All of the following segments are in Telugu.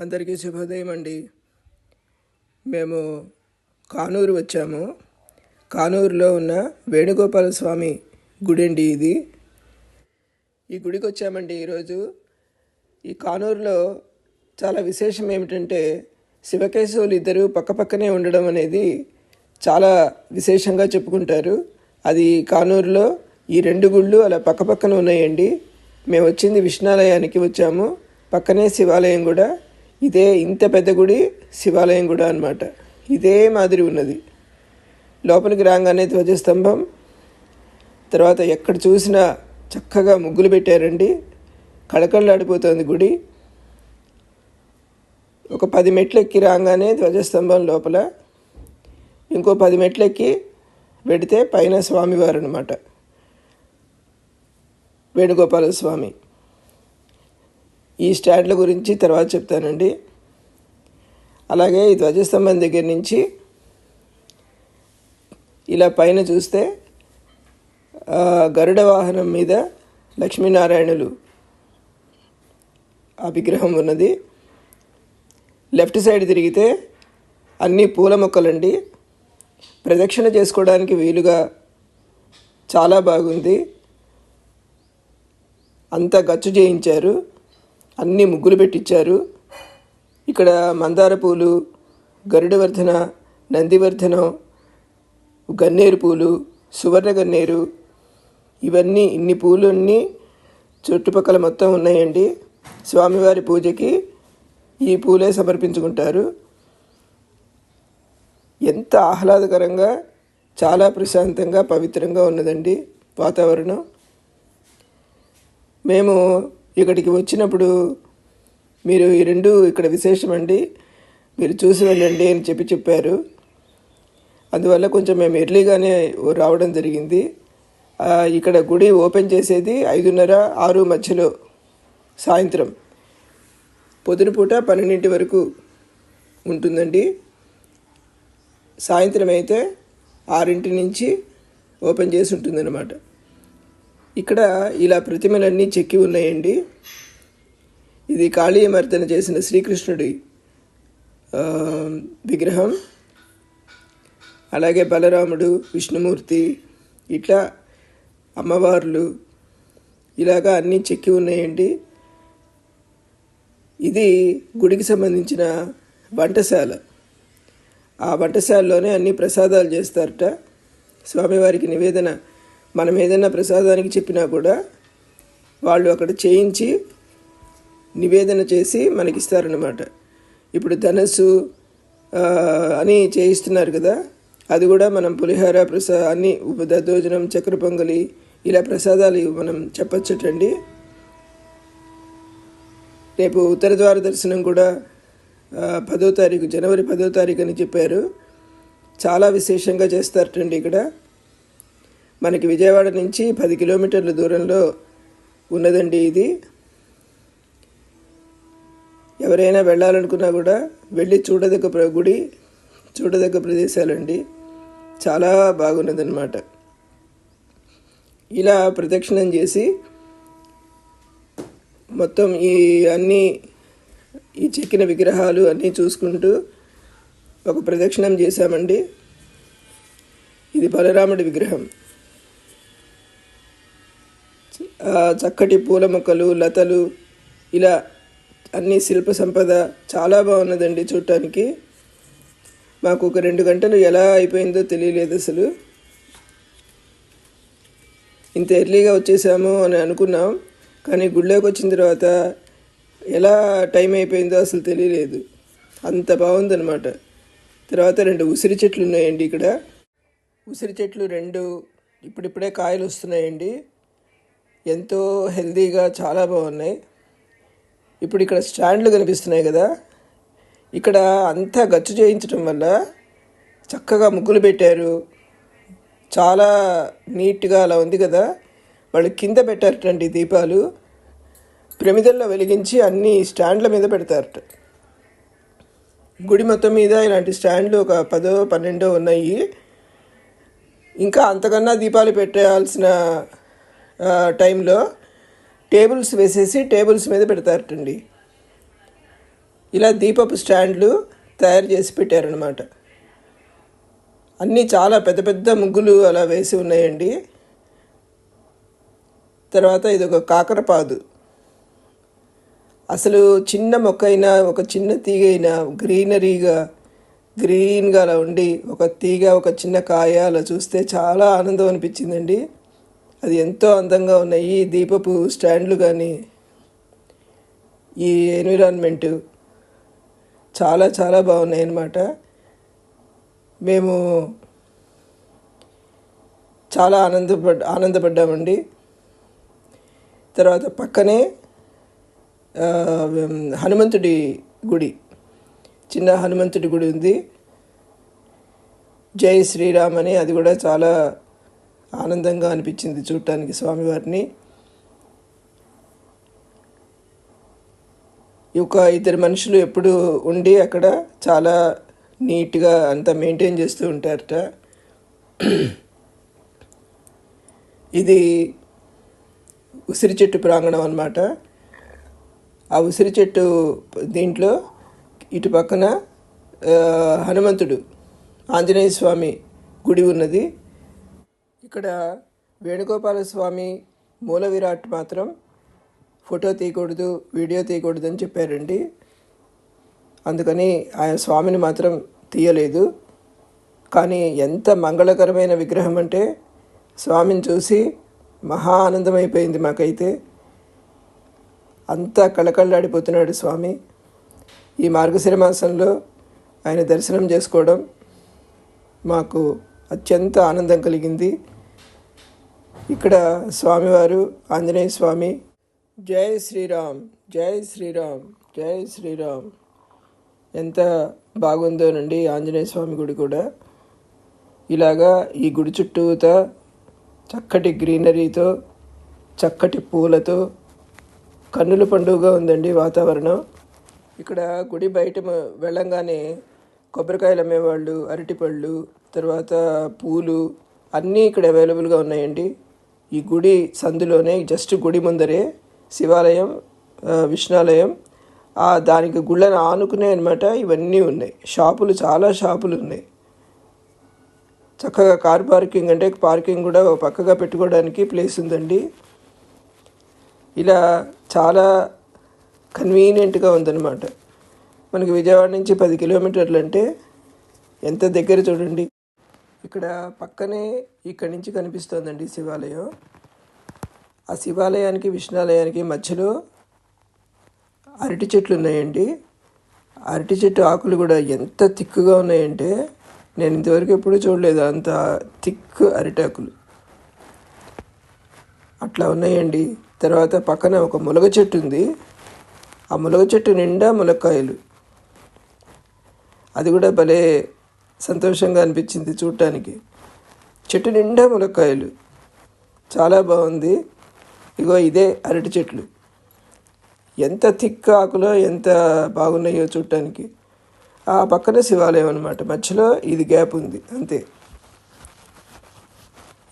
అందరికీ శుభోదయం అండి. మేము కానూరు వచ్చాము. కానూరులో ఉన్న వేణుగోపాల స్వామి గుడి అండి ఇది. ఈ గుడికి వచ్చామండి ఈరోజు. ఈ కానూరులో చాలా విశేషం ఏమిటంటే శివకేశవులు ఇద్దరు పక్కపక్కనే ఉండడం అనేది చాలా విశేషంగా చెప్పుకుంటారు. అది కానూరులో ఈ రెండు గుళ్ళు అలా పక్కపక్కన ఉన్నాయండి. మేము వచ్చింది విష్ణాలయానికి వచ్చాము. పక్కనే శివాలయం కూడా. ఇదే ఇంత పెద్ద గుడి శివాలయం కూడా అనమాట ఇదే మాదిరి ఉన్నది. లోపలికి రాగానే ధ్వజస్తంభం. తర్వాత ఎక్కడ చూసినా చక్కగా ముగ్గులు పెట్టారండి. కళకళలాడిపోతుంది గుడి. ఒక పది మెట్లు ఎక్కి రాగానే ధ్వజస్తంభం లోపల. ఇంకో పది మెట్లు ఎక్కి పెడితే పైన స్వామివారు అనమాట వేణుగోపాల స్వామి ఈ స్టాండ్ల గురించి తర్వాత చెప్తానండి. అలాగే ఈ ధ్వజస్తంభం దగ్గర నుంచి ఇలా పైన చూస్తే గరుడ వాహనం మీద లక్ష్మీనారాయణులు ఆ విగ్రహం ఉన్నది. లెఫ్ట్ సైడ్ తిరిగితే అన్ని పూల మొక్కలండి. ప్రదక్షిణ చేసుకోవడానికి వీలుగా చాలా బాగుంది. అంతా గచ్చు చేయించారు. అన్ని ముగ్గులు పెట్టించారు. ఇక్కడ మందార పూలు గరుడవర్ధన నందివర్ధనం గన్నేరు పూలు సువర్ణ గన్నేరు ఇవన్నీ ఇన్ని పూలన్నీ చుట్టుపక్కల మొత్తం ఉన్నాయండి. స్వామివారి పూజకి ఈ పూలే సమర్పించుకుంటారు. ఎంత ఆహ్లాదకరంగా చాలా ప్రశాంతంగా పవిత్రంగా ఉన్నదండి వాతావరణం. మేము ఇక్కడికి వచ్చినప్పుడు మీరు ఈ రెండు ఇక్కడ విశేషమండి. మీరు చూసి వెళ్ళండి అని చెప్పి చెప్పారు. అందువల్ల కొంచెం మేము ఎర్లీగానే రావడం జరిగింది. ఇక్కడ గుడి ఓపెన్ చేసేది ఐదున్నర ఆరు మధ్యలో సాయంత్రం. పొద్దునపూట పన్నెండింటి వరకు ఉంటుందండి. సాయంత్రం అయితే ఆరింటి నుంచి ఓపెన్ చేసి ఉంటుందన్నమాట. ఇక్కడ ఇలా ప్రతిమలన్నీ చెక్కి ఉన్నాయండి. ఇది కాళీయమర్దన చేసిన శ్రీకృష్ణుడి విగ్రహం. అలాగే బలరాముడు విష్ణుమూర్తి ఇట్లా అమ్మవార్లు ఇలాగా అన్నీ చెక్కి ఉన్నాయండి. ఇది గుడికి సంబంధించిన వంటశాల. ఆ వంటశాలలోనే అన్ని ప్రసాదాలు చేస్తారట. స్వామివారికి నివేదన మనం ఏదైనా ప్రసాదానికి చెప్పినా కూడా వాళ్ళు అక్కడ చేయించి నివేదన చేసి మనకి ఇస్తారనమాట ఇప్పుడు ధనస్సు అని చేయిస్తున్నారు కదా అది కూడా మనం పులిహార ప్రసా అన్ని ఉప దద్దోజనం చక్కెర పొంగలి ఇలా ప్రసాదాలు మనం చెప్పచ్చటండి. రేపు ఉత్తర ద్వార దర్శనం కూడా పదో తారీఖు జనవరి పదో తారీఖు అని చెప్పారు. చాలా విశేషంగా చేస్తారటండి ఇక్కడ. మనకి విజయవాడ నుంచి పది కిలోమీటర్ల దూరంలో ఉన్నదండి ఇది. ఎవరైనా వెళ్ళాలనుకున్నా కూడా వెళ్ళి చూడదగ్గ గుడి చూడదగ్గ ప్రదేశాలండి. చాలా బాగున్నదన్నమాట. ఇలా ప్రదక్షిణం చేసి మొత్తం ఈ అన్నీ ఈ చెక్కిన విగ్రహాలు అన్నీ చూసుకుంటూ ఒక ప్రదక్షిణం చేశామండి. ఇది బలరాముడి విగ్రహం. చక్కటి పూల మొక్కలు లతలు ఇలా అన్ని శిల్ప సంపద చాలా బాగున్నదండి చూడటానికి మాకు ఒక రెండు గంటలు ఎలా అయిపోయిందో తెలియలేదు అసలు. ఇంత ఎర్లీగా వచ్చేసాము అని అనుకున్నాం కానీ గుళ్ళోకి వచ్చిన తర్వాత ఎలా టైం అయిపోయిందో అసలు తెలియలేదు. అంత బాగుందనమాట తర్వాత రెండు ఉసిరి చెట్లు ఉన్నాయండి ఇక్కడ. ఉసిరి చెట్లు రెండు ఇప్పుడిప్పుడే కాయలు వస్తున్నాయండి. ఎంతో హెల్తీగా చాలా బాగున్నాయి. ఇప్పుడు ఇక్కడ స్టాండ్లు కనిపిస్తున్నాయి కదా. ఇక్కడ అంతా గచ్చు చేయించడం వల్ల చక్కగా ముగ్గులు పెట్టారు. చాలా నీట్గా అలా ఉంది కదా. వాళ్ళు కింద పెట్టారటండి దీపాలు. ప్రమిదల్లో వెలిగించి అన్ని స్టాండ్ల మీద పెడతారట. గుడి మొత్తం మీద ఇలాంటి స్టాండ్లు ఒక పదో పన్నెండో ఉన్నాయి. ఇంకా అంతకన్నా దీపాలు పెట్టాల్సిన టైంలో టేబుల్స్ వేసేసి టేబుల్స్ మీద పెడతారటండి. ఇలా దీపపు స్టాండ్లు తయారు చేసి పెట్టారనమాట అన్నీ చాలా పెద్ద పెద్ద ముగ్గులు అలా వేసి ఉన్నాయండి. తర్వాత ఇది ఒక కాకరపాదు. అసలు చిన్న మొక్క అయినా ఒక చిన్న తీగ అయినా గ్రీనరీగా గ్రీన్గా అలా ఉండి ఒక తీగ ఒక చిన్న కాయ అలా చూస్తే చాలా ఆనందం అనిపించిందండి. అది ఎంతో అందంగా ఉన్నాయి. ఈ దీపపు స్టాండ్లు కానీ ఈ ఎన్విరాన్మెంట్ చాలా చాలా బాగున్నాయి అన్నమాట మేము చాలా ఆనందపడ్ ఆనందపడ్డామండి. తర్వాత పక్కనే హనుమంతుడి గుడి. చిన్న హనుమంతుడి గుడి ఉంది. జై శ్రీరామ్ అని అది కూడా చాలా ఆనందంగా అనిపించింది చూడటానికి స్వామివారిని. ఒక ఇద్దరు మనుషులు ఎప్పుడు ఉండి అక్కడ చాలా నీట్గా అంతా మెయింటైన్ చేస్తూ ఉంటారట. ఇది ఉసిరి చెట్టు ప్రాంగణం అన్నమాట. ఆ ఉసిరి చెట్టు దీంట్లో ఇటు పక్కన హనుమంతుడు ఆంజనేయ స్వామి గుడి ఉన్నది. ఇక్కడ వేణుగోపాల స్వామి మూల విరాట్ మాత్రం ఫోటో తీయకూడదు వీడియో తీయకూడదు అని చెప్పారండి. అందుకని ఆయన స్వామిని మాత్రం తీయలేదు. కానీ ఎంత మంగళకరమైన విగ్రహం అంటే స్వామిని చూసి మహా ఆనందమైపోయింది మాకైతే. అంతా కళకళలాడిపోతున్నాడు స్వామి. ఈ మార్గశిర మాసంలో ఆయన దర్శనం చేసుకోవడం మాకు అత్యంత ఆనందం కలిగింది. ఇక్కడ స్వామివారు ఆంజనేయ స్వామి. జై శ్రీరామ్ జై శ్రీరామ్ జై శ్రీరామ్. ఎంత బాగుందోనండి ఆంజనేయ స్వామి గుడి కూడా. ఇలాగా ఈ గుడి చుట్టూత చక్కటి గ్రీనరీతో చక్కటి పూలతో కన్నుల పండుగగా ఉందండి వాతావరణం. ఇక్కడ గుడి బయట వెళ్ళంగానే కొబ్బరికాయలు అమ్మేవాళ్ళు అరటిపళ్ళు తర్వాత పూలు అన్నీ ఇక్కడ అవైలబుల్గా ఉన్నాయండి. ఈ గుడి సందులోనే జస్ట్ గుడి ముందరే శివాలయం విష్ణాలయం. దానికి గుళ్ళని ఆనుకునే అనమాట ఇవన్నీ ఉన్నాయి. షాపులు చాలా షాపులు ఉన్నాయి. చక్కగా కార్ పార్కింగ్ అంటే పార్కింగ్ కూడా పక్కగా పెట్టుకోవడానికి ప్లేస్ ఉందండి. ఇలా చాలా కన్వీనియంట్గా ఉందన్నమాట. మనకి విజయవాడ నుంచి పది కిలోమీటర్లు అంటే ఎంత దగ్గర చూడండి. ఇక్కడ పక్కనే ఇక్కడి నుంచి కనిపిస్తోందండి శివాలయం. ఆ శివాలయానికి విష్ణాలయానికి మధ్యలో అరటి చెట్లు ఉన్నాయండి. అరటి చెట్టు ఆకులు కూడా ఎంత తిక్కుగా ఉన్నాయంటే నేను ఇంతవరకు ఎప్పుడూ చూడలేదు అంత థిక్ అరిటాకులు అట్లా ఉన్నాయండి. తర్వాత పక్కన ఒక ములగ చెట్టు ఉంది. ఆ ములగ చెట్టు నిండా ములక్కాయలు. అది కూడా భలే సంతోషంగా అనిపించింది చూడటానికి చెట్టు నిండా ములక్కాయలు. చాలా బాగుంది. ఇగో ఇదే అరటి చెట్లు. ఎంత థిక్ ఆకులో ఎంత బాగున్నాయో చూడటానికి ఆ పక్కన శివాలయం అనమాట మధ్యలో ఇది గ్యాప్ ఉంది. అంతే.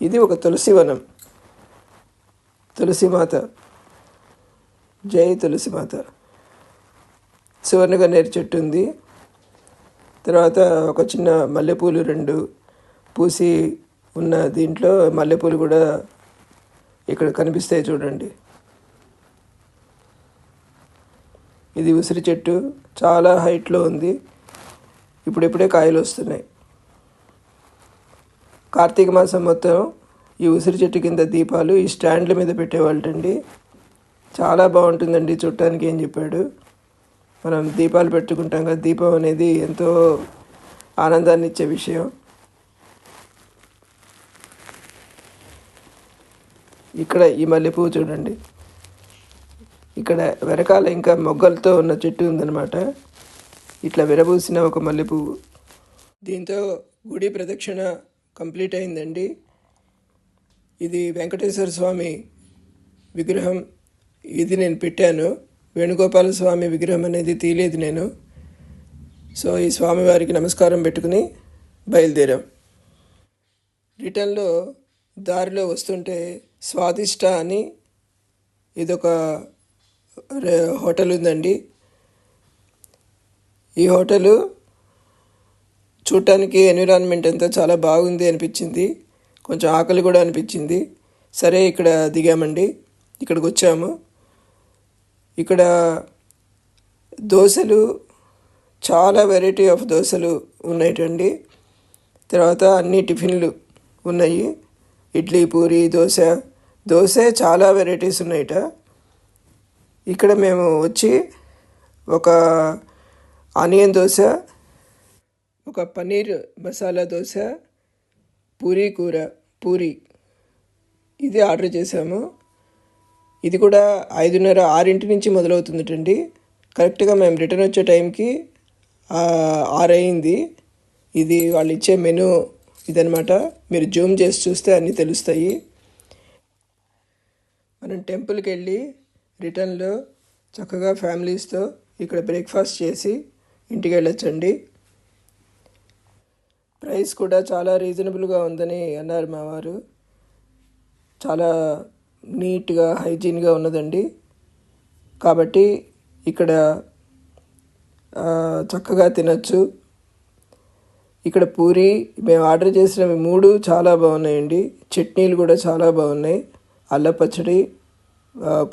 ఇది ఒక తులసి వనం. తులసిమాత జై తులసిమాత సువర్ణగన్నేరు చెట్టు ఉంది. తర్వాత ఒక చిన్న మల్లెపూలు రెండు పూసి ఉన్న దీంట్లో మల్లెపూలు కూడా ఇక్కడ కనిపిస్తాయి చూడండి. ఇది ఉసిరి చెట్టు చాలా హైట్లో ఉంది. ఇప్పుడిప్పుడే కాయలు వస్తున్నాయి. కార్తీక మాసం మొత్తం ఈ ఉసిరి చెట్టు కింద దీపాలు ఈ స్టాండ్ల మీద పెట్టేవాళ్ళండి చాలా బాగుంటుందండి చూడటానికి ఏం చెప్పాడు. మనం దీపాలు పెట్టుకుంటాం కదా దీపం అనేది ఎంతో ఆనందాన్ని ఇచ్చే విషయం. ఇక్కడ ఈ మల్లెపువ్వు చూడండి. ఇక్కడ వెనకాల ఇంకా మొగ్గలతో ఉన్న చెట్టు ఉందన్నమాట. ఇట్లా విరబూసిన ఒక మల్లెపువ్వు దీంతో గుడి ప్రదక్షిణ కంప్లీట్ అయిందండి. ఇది వెంకటేశ్వర స్వామి విగ్రహం. ఇది నేను పెట్టాను. వేణుగోపాల స్వామి విగ్రహం అనేది తీయలేదు నేను. సో ఈ స్వామివారికి నమస్కారం పెట్టుకుని బయలుదేరాం. రిటర్న్లో దారిలో వస్తుంటే స్వాదిష్ట అని ఇదొక హోటల్ ఉందండి. ఈ హోటలు చూడటానికి ఎన్విరాన్మెంట్ అంతా చాలా బాగుంది అనిపించింది. కొంచెం ఆకలి కూడా అనిపించింది. సరే ఇక్కడ దిగామండి. ఇక్కడికి వచ్చాము ఇక్కడ దోశలు చాలా వెరైటీ ఆఫ్ దోశలు ఉన్నాయండి తర్వాత అన్ని టిఫిన్లు ఉన్నాయి. ఇడ్లీ పూరి దోశ. దోశ చాలా వెరైటీస్ ఉన్నాయట. ఇక్కడ మేము వచ్చి ఒక ఆనియన్ దోశ ఒక పన్నీర్ మసాలా దోశ పూరీ కూర పూరి. ఇది ఆర్డర్ చేసాము. ఇది కూడా ఐదున్నర ఆరింటి నుంచి మొదలవుతుందటండి. కరెక్ట్గా మేము రిటర్న్ వచ్చే టైంకి ఆరు అయింది ఇది వాళ్ళు ఇచ్చే మెనూ ఇదనమాట మీరు జూమ్ చేసి చూస్తే అన్నీ తెలుస్తాయి. మనం టెంపుల్కి వెళ్ళి రిటర్న్లో చక్కగా ఫ్యామిలీస్తో ఇక్కడ బ్రేక్ఫాస్ట్ చేసి ఇంటికి వెళ్ళొచ్చండి ప్రైస్ కూడా చాలా రీజనబుల్గా ఉందని అన్నారు మా వారు. చాలా నీట్గా హైజీన్గా ఉన్నదండి. కాబట్టి ఇక్కడ చక్కగా తినచ్చు. ఇక్కడ పూరి మేము ఆర్డర్ చేసినవి మూడు చాలా బాగున్నాయండి. చట్నీలు కూడా చాలా బాగున్నాయి. అల్ల పచ్చడి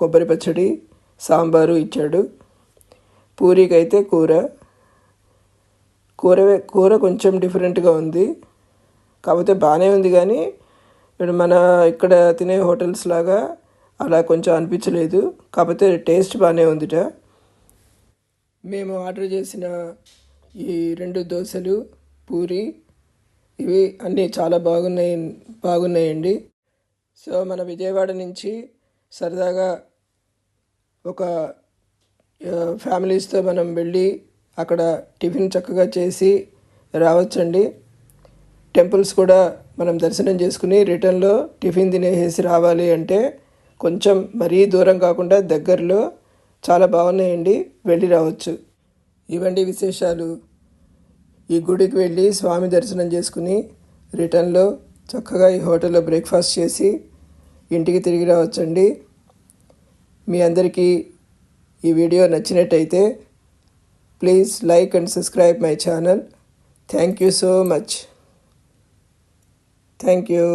కొబ్బరి పచ్చడి సాంబారు ఇచ్చాడు. పూరికి అయితే కూర. కూర కూర కొంచెం డిఫరెంట్గా ఉంది. కాకపోతే బాగానే ఉంది కానీ ఇక్కడ మన ఇక్కడ తినే హోటల్స్ లాగా అలా కొంచెం అనిపించలేదు. కాకపోతే టేస్ట్ బాగానే ఉందిట. మేము ఆర్డర్ చేసిన ఈ రెండు దోశలు పూరి ఇవి అన్నీ చాలా బాగున్నాయి బాగున్నాయండి. సో మన విజయవాడ నుంచి సరదాగా ఒక ఫ్యామిలీస్తో మనం వెళ్ళి అక్కడ టిఫిన్ చక్కగా చేసి రావచ్చండి. టెంపుల్స్ కూడా మనం దర్శనం చేసుకుని రిటర్న్లో టిఫిన్ తినేసి రావాలి అంటే కొంచెం మరీ దూరం కాకుండా దగ్గరలో చాలా బాగున్నాయండి. వెళ్ళి రావచ్చు. ఇవండి విశేషాలు. ఈ గుడికి వెళ్ళి స్వామి దర్శనం చేసుకుని రిటర్న్లో చక్కగా ఈ హోటల్లో బ్రేక్ఫాస్ట్ చేసి ఇంటికి తిరిగి రావచ్చండి. మీ అందరికీ ఈ వీడియో నచ్చినట్టయితే please like and subscribe my channel. Thank you so much. Thank you